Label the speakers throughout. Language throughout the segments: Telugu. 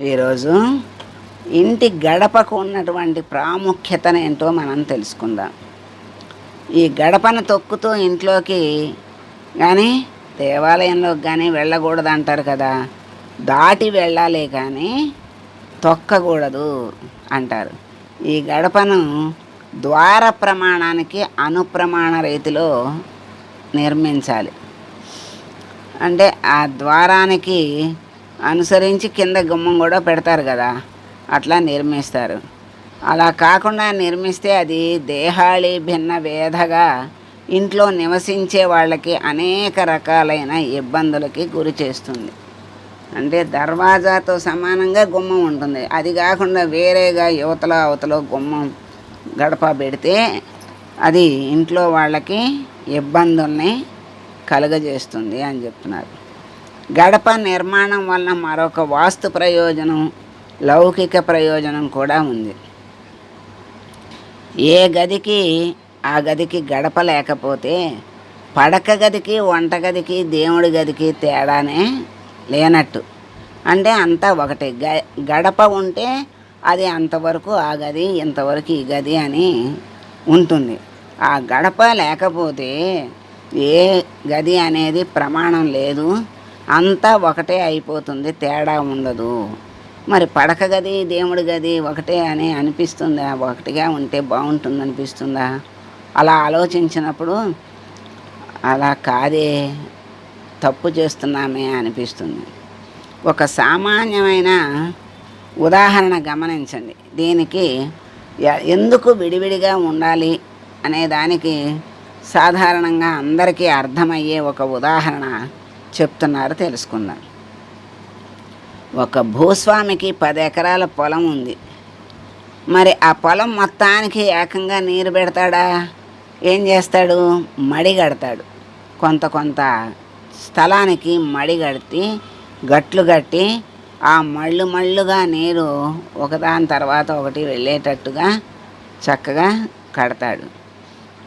Speaker 1: ఈరోజు ఇంటి గడపకు ఉన్నటువంటి ప్రాముఖ్యతను ఏంటో మనం తెలుసుకుందాం. ఈ గడపను తొక్కుతూ ఇంట్లోకి కానీ దేవాలయంలోకి కానీ వెళ్ళకూడదు అంటారు కదా. దాటి వెళ్ళాలి కానీ తొక్కకూడదు అంటారు. ఈ గడపను ద్వార ప్రమాణానికి అనుప్రమాణ రీతిలో నిర్మించాలి. అంటే ఆ ద్వారానికి అనుసరించి కింద గుమ్మం కూడా పెడతారు కదా అట్లా నిర్మిస్తారు. అలా కాకుండా నిర్మిస్తే అది దేహాళి భిన్న వేధగా ఇంట్లో నివసించే వాళ్ళకి అనేక రకాలైన ఇబ్బందులకి గురి చేస్తుంది. అంటే దర్వాజాతో సమానంగా గుమ్మం ఉంటుంది. అది కాకుండా వేరేగా యువతల అవతల గుమ్మం గడప పెడితే అది ఇంట్లో వాళ్ళకి ఇబ్బందుల్ని కలుగజేస్తుంది అని చెప్తున్నారు. గడప నిర్మాణం వలన మరొక వాస్తు ప్రయోజనం లౌకిక ప్రయోజనం కూడా ఉంది. ఏ గదికి ఆ గదికి గడప లేకపోతే పడక గదికి వంటగదికి దేవుడి గదికి తేడానే లేనట్టు. అంటే అంతా ఒకటి. గ గడప ఉంటే అది అంతవరకు ఆ గది ఇంతవరకు ఈ గది అని ఉంటుంది. ఆ గడప లేకపోతే ఏ గది అనేది ప్రమాణం లేదు. అంతా ఒకటే అయిపోతుంది తేడా ఉండదు. మరి పడక గది దేవుడి గది ఒకటే అని అనిపిస్తుందా? ఒకటిగా ఉంటే బాగుంటుంది అనిపిస్తుందా? అలా ఆలోచించినప్పుడు అలా కాదే తప్పు చేస్తున్నామే అనిపిస్తుంది. ఒక సామాన్యమైన ఉదాహరణ గమనించండి. దీనికి ఎందుకు విడివిడిగా ఉండాలి అనే దానికి సాధారణంగా అందరికీ అర్థమయ్యే ఒక ఉదాహరణ చెప్తున్నారు తెలుసుకుందాం. ఒక భూస్వామికి పది ఎకరాల పొలం ఉంది. మరి ఆ పొలం మొత్తానికి ఏకంగా నీరు పెడతాడా? ఏం చేస్తాడు? మడి కడతాడు. కొంత కొంత స్థలానికి మడి కడితే గట్లు కట్టి ఆ మళ్ళు మళ్ళుగా నీరు ఒకదాని తర్వాత ఒకటి వెళ్ళేటట్టుగా చక్కగా కడతాడు.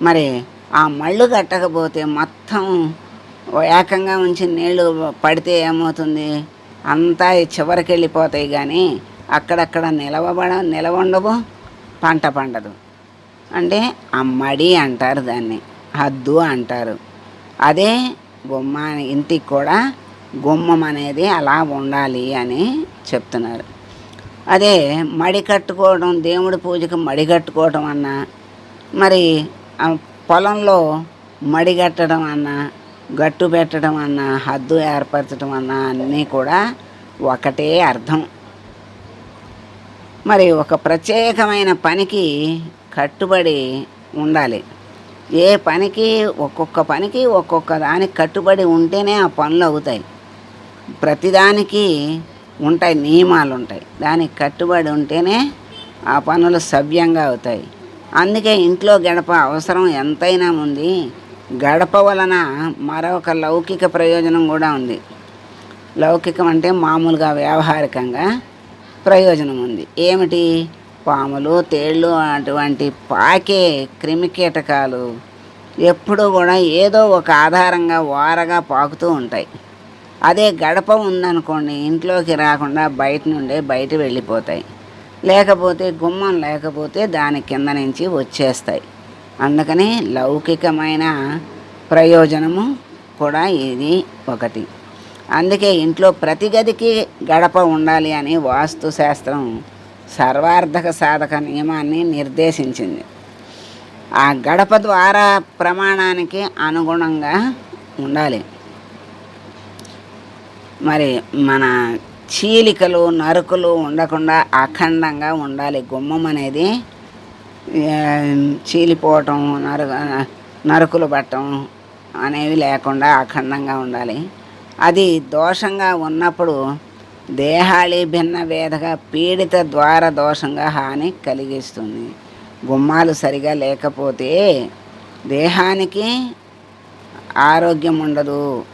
Speaker 1: మరి ఆ మళ్ళు కట్టకపోతే మొత్తం ఏకంగా ఉంచి నీళ్ళు పడితే ఏమవుతుంది? అంతా చివరికి వెళ్ళిపోతాయి కానీ అక్కడక్కడ నిలవబడ నిలవండవు పంట పండదు. అంటే ఆ మడి అంటారు దాన్ని హద్దు అంటారు. అదే గుమ్మ ఇంటికి కూడా గుమ్మం అనేది అలా ఉండాలి అని చెప్తున్నారు. అదే మడి కట్టుకోవడం దేవుడి పూజకు మడి కట్టుకోవడం అన్నా మరి ఆ పొలంలో మడి కట్టడం అన్నా గట్టు పెట్టడం అన్నా హద్దు ఏర్పరచడం అన్నా అన్నీ కూడా ఒకటే అర్థం. మరి ఒక ప్రత్యేకమైన పనికి కట్టుబడి ఉండాలి. ఏ పనికి ఒక్కొక్క పనికి ఒక్కొక్క దానికి కట్టుబడి ఉంటేనే ఆ పనులు అవుతాయి. ప్రతిదానికి ఉంటాయి నియమాలు ఉంటాయి. దానికి కట్టుబడి ఉంటేనే ఆ పనులు సవ్యంగా అవుతాయి. అందుకే ఇంట్లో గడప అవసరం ఎంతైనా ఉంది. గడప వలన మరొక లౌకిక ప్రయోజనం కూడా ఉంది. లౌకికం అంటే మామూలుగా వ్యావహారికంగా ప్రయోజనం ఉంది. ఏమిటి? పాములు తేళ్ళు అటువంటి పాకే క్రిమికీటకాలు ఎప్పుడూ కూడా ఏదో ఒక ఆధారంగా వారగా పాకుతూ ఉంటాయి. అదే గడప ఉందనుకోండి ఇంట్లోకి రాకుండా బయట నుండే బయట వెళ్ళిపోతాయి. లేకపోతే గుమ్మం లేకపోతే దాని కింద నుంచి వచ్చేస్తాయి. అందుకని లౌకికమైన ప్రయోజనము కూడా ఇది ఒకటి. అందుకే ఇంట్లో ప్రతి గదికి గడప ఉండాలి అని వాస్తు శాస్త్రం సర్వార్థక సాధక నియమాన్ని నిర్దేశించింది. ఆ గడప ద్వారా ప్రమాణానికి అనుగుణంగా ఉండాలి. మరి మన చీలికలు నరుకులు ఉండకుండా అఖండంగా ఉండాలి. గుమ్మం అనేది చీలిపోవటం నరు నరుకులు పట్టడం అనేవి లేకుండా అఖండంగా ఉండాలి. అది దోషంగా ఉన్నప్పుడు దేహాళి భిన్న వేధగా పీడిత ద్వార దోషంగా హాని కలిగిస్తుంది. గుమ్మాలు సరిగా లేకపోతే దేహానికి ఆరోగ్యం ఉండదు.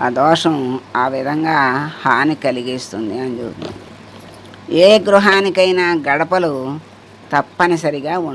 Speaker 1: ఆ దోషం ఆ విధంగా హాని కలిగిస్తుంది అని చెబుతుంది ఏ గృహానికైనా గడపలు తప్పనిసరిగా ఉండాలి.